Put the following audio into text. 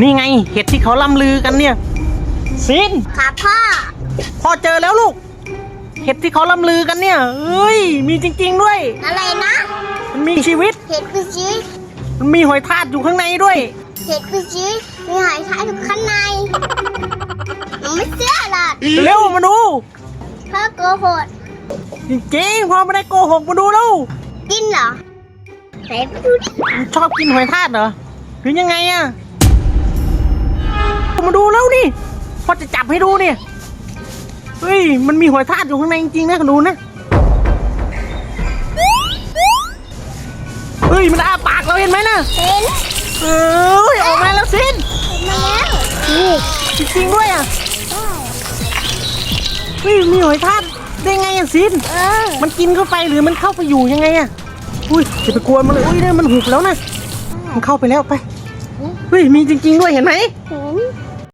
นี่ไงเห็ดที่เขาล่ำลือกันเนี่ยซินครับพ่อ พ่อเจอแล้วลูก เห็ดที่เขาล่ำลือกันเนี่ยเอ้ย มีจริง ๆ ด้วยอะไรนะ มันมีชีวิต เห็ดคือชีวิตมันมีหอยทากอยู่ข้างในด้วย เห็ดคือชีวิตมีหอยทากอยู่ข้างในหนูไม่เชื่อหรอกเร็วมาดู พ่อโกหกจริงๆพ่อไม่ได้โกหกมาดูแล้วกินเหรอไหนไปดูดิชอบกินหอยทากเหรอหรือยังไงอะ มาดูแล้วนี่พ่อจะจับให้ดูเนี่ยเฮ้ยมันมีหอยทากอยู่ข้างในจริงๆนะดูนะเฮ้ยมันอ้าปากเราเห็นไหมนะเห็นเอ้ยออกมาแล้วสินเห็นมาแล้วโอ้จริงๆด้วยอะเฮ้ยมีหอยทากได้ไงอะสินเออมันกินเข้าไปหรือมันเข้าไปอยู่ยังไงอะอุ้ยจะไปกวนมันเลยอุ้ยเนี่ยมันหุบแล้วนะมันเข้าไปแล้วไปเฮ้ยมีจริงๆด้วยเห็นไหมเห็น